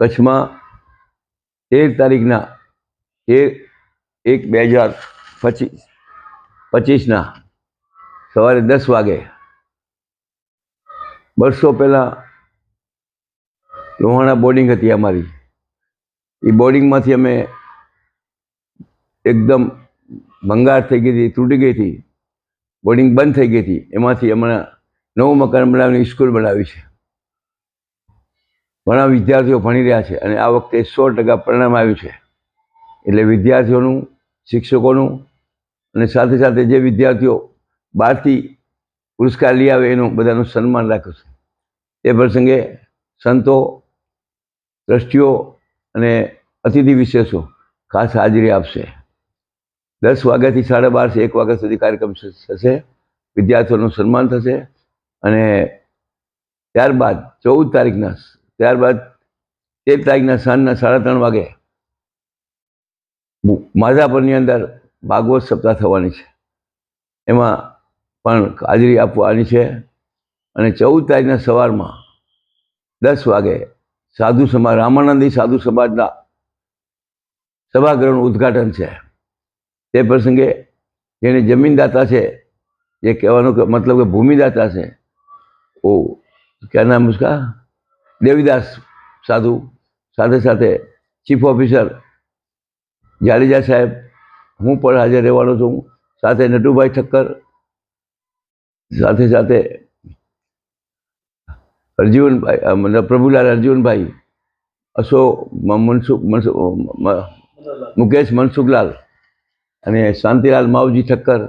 કચ્છમાં તેર તારીખના એક એક બે હજાર પચીસ પચીસના સવારે દસ વાગે વર્ષો પહેલાં લોહાણા બોર્ડિંગ હતી અમારી. એ બોર્ડિંગમાંથી અમે એકદમ ભંગાર થઈ ગઈ હતી, તૂટી ગઈ હતી. બોર્ડિંગ બંધ થઈ ગઈ હતી. એમાંથી હમણાં નવું મકાન બનાવીને સ્કૂલ બનાવી છે. ઘણા વિદ્યાર્થીઓ ભણી રહ્યા છે અને આ વખતે સો ટકા પરિણામ આવ્યું છે. એટલે વિદ્યાર્થીઓનું, શિક્ષકોનું અને સાથે સાથે જે વિદ્યાર્થીઓ બહારથી પુરસ્કાર લઈ આવે એનું બધાનું સન્માન રાખ્યું છે. એ પ્રસંગે સંતો દ્રષ્ટિઓ અને અતિથિ વિશેષો ખાસ હાજરી આપશે. દસ વાગ્યાથી સાડા બારથી એક વાગ્યા સુધી કાર્યક્રમ થશે. વિદ્યાર્થીઓનું સન્માન થશે અને ત્યારબાદ ચૌદ તારીખના ત્યારબાદ તેર તારીખના સાંજના સાડા ત્રણ વાગે માધાપરની અંદર ભાગવત સપ્તાહ થવાની છે. એમાં પણ હાજરી આપવાની છે અને ચૌદ તારીખના સવારમાં દસ વાગે સાધુ સમાજ રામાનંદી સાધુ સમાજના સભાગૃહનું ઉદ્ઘાટન છે. તે પ્રસંગે જેને જમીનદાતા છે, જે કહેવાનો મતલબ કે ભૂમિદાતા છે, ઓ ક્યાં નામ ઉસકા દેવીદાસ સાધુ, સાથે સાથે ચીફ ઓફિસર જાડેજા સાહેબ, હું પણ હાજર રહેવાનો છું. સાથે નટુભાઈ ઠક્કર, સાથે સાથે અર્જુનભાઈ પ્રભુલાલ અર્જુનભાઈ મનસુખ મનસુખ મુકેશ મનસુખલાલ અને શાંતિલાલ માવજી ઠક્કર,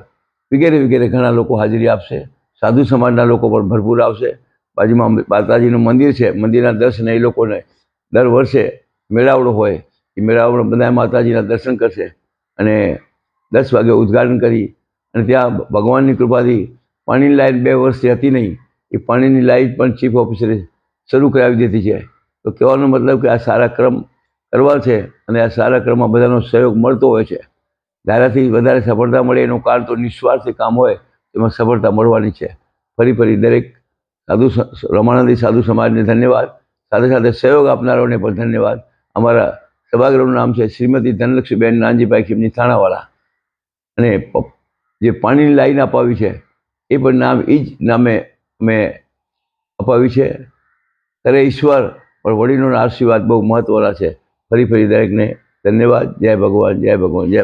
વગેરે વગેરે ઘણા લોકો હાજરી આપશે. સાધુ સમાજના લોકો પણ ભરપૂર આવશે. બાજુમાં માતાજીનું મંદિર છે. મંદિરના દર્શન એ લોકોને દર વર્ષે મેળાવડો હોય. એ મેળાવડો બધા માતાજીના દર્શન કરશે અને દસ વાગે ઉદ્ઘાટન કરી અને ત્યાં ભગવાનની કૃપાથી પાણીની લાઇટ બે વર્ષથી હતી નહીં. એ પાણીની લાઇટ પણ ચીફ ઓફિસરે શરૂ કરાવી દીધી છે. તો કહેવાનો મતલબ કે આ સારા ક્રમ કરવા છે અને આ સારા ક્રમમાં બધાનો સહયોગ મળતો હોય છે. ધારાથી વધારે સફળતા મળે એનું કારણ તો નિસ્વાર્થી કામ હોય એમાં સફળતા મળવાની છે. ફરી ફરી દરેક સાધુ રમાનંદી સાધુ સમાજને ધન્યવાદ. સાથે સાથે સહયોગ આપનારાઓને પણ ધન્યવાદ. અમારા સભાગૃહનું નામ છે શ્રીમતી ધનલક્ષ્મીબેન નાનજીભાઈ ખીમની થાણાવાળા. અને જે પાણીની લાઈન અપાવી છે, એ પણ નામ, એ જ નામે અમે અપાવી છે. ત્યારે ઈશ્વર પણ વડીલોના આશીર્વાદ બહુ મહત્ત્વના છે. ફરી ફરી દરેકને ધન્યવાદ. જય ભગવાન જય ભગવાન, જય